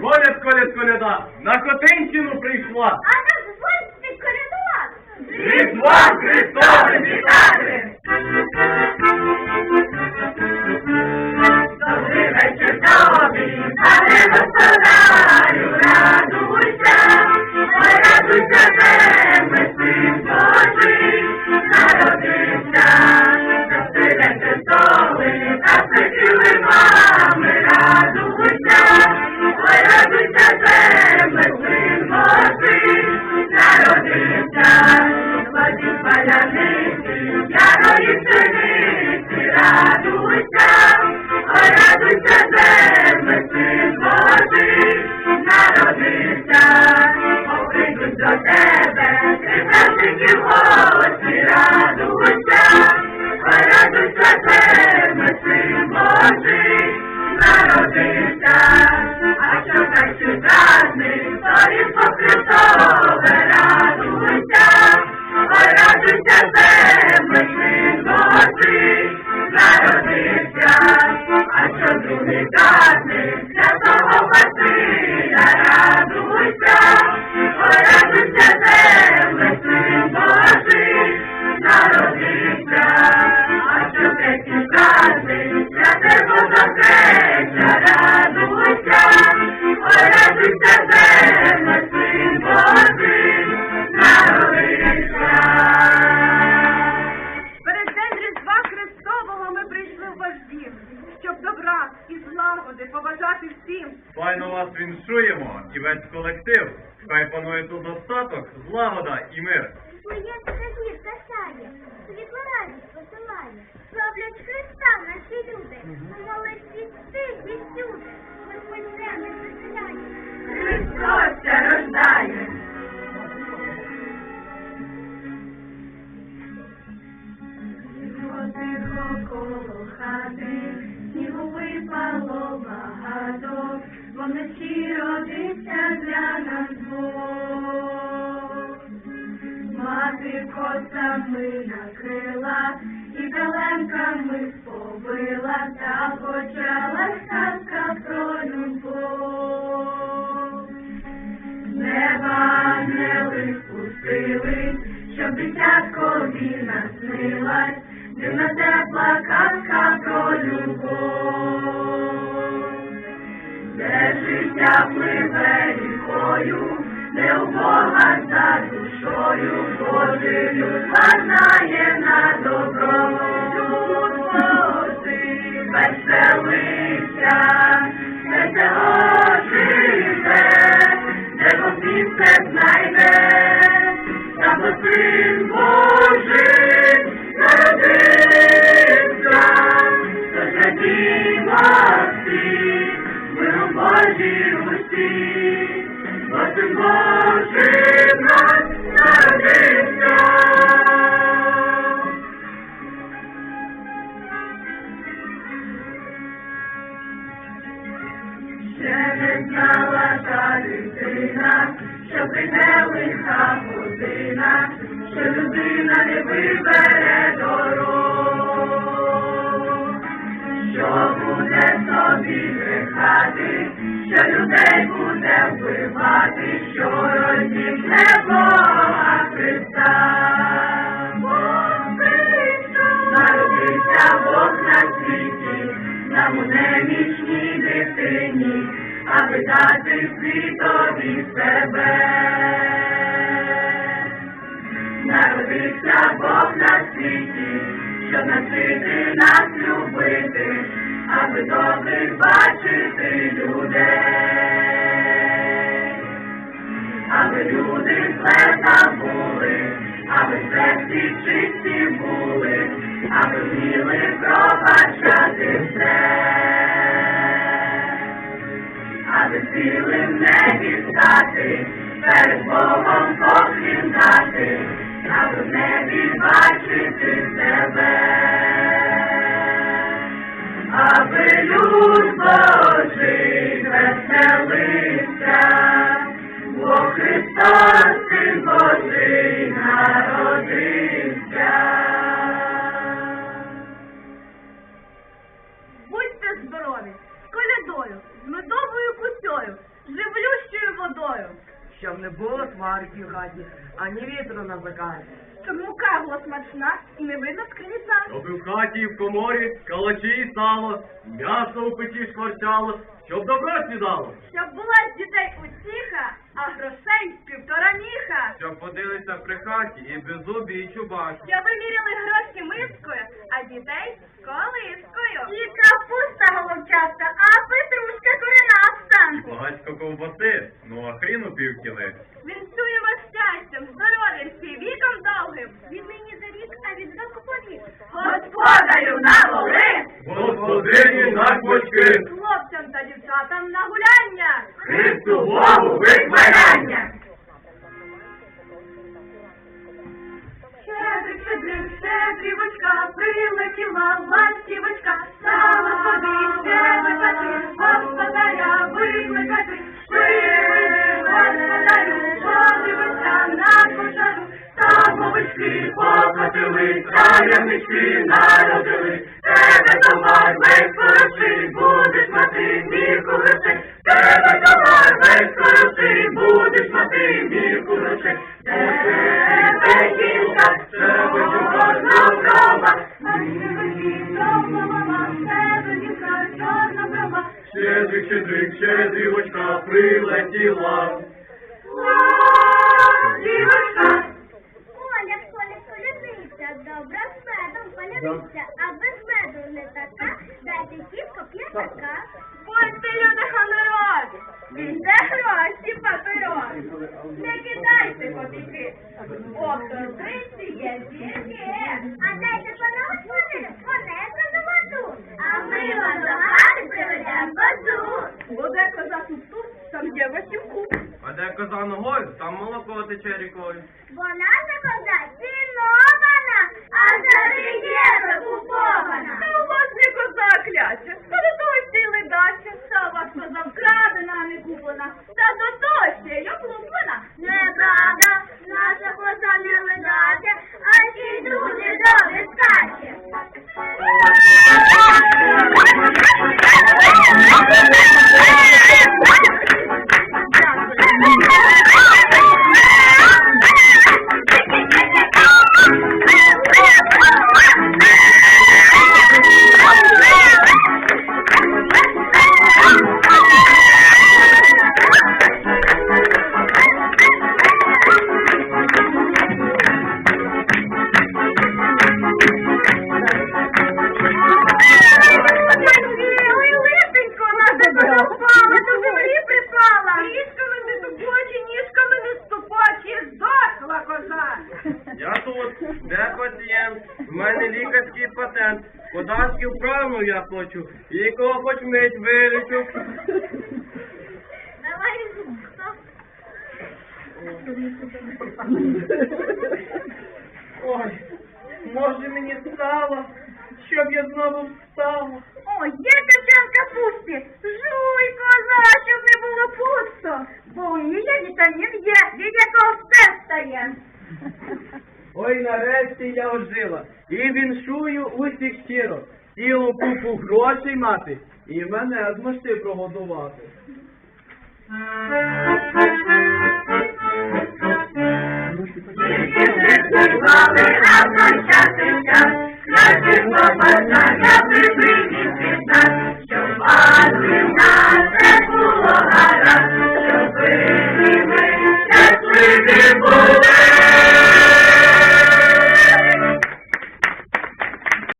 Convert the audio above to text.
Коляд, коляд, коляда, на Котинщину прийшла. А дозвольте колядувати. Різдва Христовим вітати! До тебе, красавчиків гості, радуйся, радуйся, земле, син Божий, народився, а що так чудасний, то різдво Христове, радуйся, радуйся, земле, син Божий, народився, а що другий дати, святого Василя, радуйся, радуйся, земле, син Божий, народився, а що третій дати, святого Закреча, радуйся, ой, радуйся, земле, син Божий, народився. Перед день Різдва Христового ми прийшли в ваш дім, щоб добра і злагоди побажати всім. Файно вас віншуємо і весь колектив. Хай панує тут достаток, злагода і мир. Моє зір касає, світло радість посилає. Славлять Христа наші люди, у молитві ти і всюди. Господь себе заселяє. Христос ся рождає. Тихо коло хати, снігу випало багато, вночі родився для нас Бог. Мати косами накрила і каленками сповила, та почалась казка про любов. Неба ангели спустились, щоб дитяткові наснилась, дивна тепла казка I'm living. Нам у немічній дитині, аби дати світові себе. Народився Бог на світі, щоб навчити нас любити, аби добрих бачити людей, аби люди зле забули, аби серці чисті були, аби вміли стати, перед Богом поклін аби в небі бачити себе, аби люд Божий веселився, бо Христос, Щоб мука була смачна і не видно скрізь Щоб і в хаті, і в коморі, калачі і сало, м'ясо у печі шкварчало, щоб добро сідало. Щоб була з дітей утіха, а грошей півтора міха. Щоб ходилися при хаті і без зубі, і чубаки. Щоб ви міряли гроші мискою, а дітей колискою. І капуста голубчаста, а петрушка коренаста. Багацько ковбаси, ну а хріну півкіли. Господарю на воли, Господині на квочки, хлопцям та дівчатам на гуляння. Христу Богу вихваляння. Щедрик, щедрик, щедрівочка, прилетіла ластівочка, стала собі щебетати, покотили, таємнички народили, тебе товар весь хороший, будеш мати мірку грошей, тебе товар весь хороший, будеш мати мірку грошей, тебе жінка, тебе чорна брова, чорна Щедрик, щедрик, щедрівочка прилетіла. Колядниця, а без меду не така, дайте сітку п'ятака. будьте люди гоноровані, візьте гроші паперові, не кидайте копійки, бо в торбиці є зірки. А дайте пана господарю, понесе до воду, а ми вам хати приведемо базу. Буде коза тут, там є васівку. А де коза ногою, там молоко тече рікою. Вона за коза цінована, а за євро купована. Та у вас не коза патент, податки вправно я плачу, і кого хоч мить вилічу. Давай. Ой, може мені стало, щоб я знову встала. О, є качан капусти. Жуй, коза, щоб не було пусто. Бо у її вітамін є, від якого все стає. Ой, нарешті я ожила, і віншую усіх щиро, цілу купу грошей мати, і мене зможти прогодувати. Щасливі були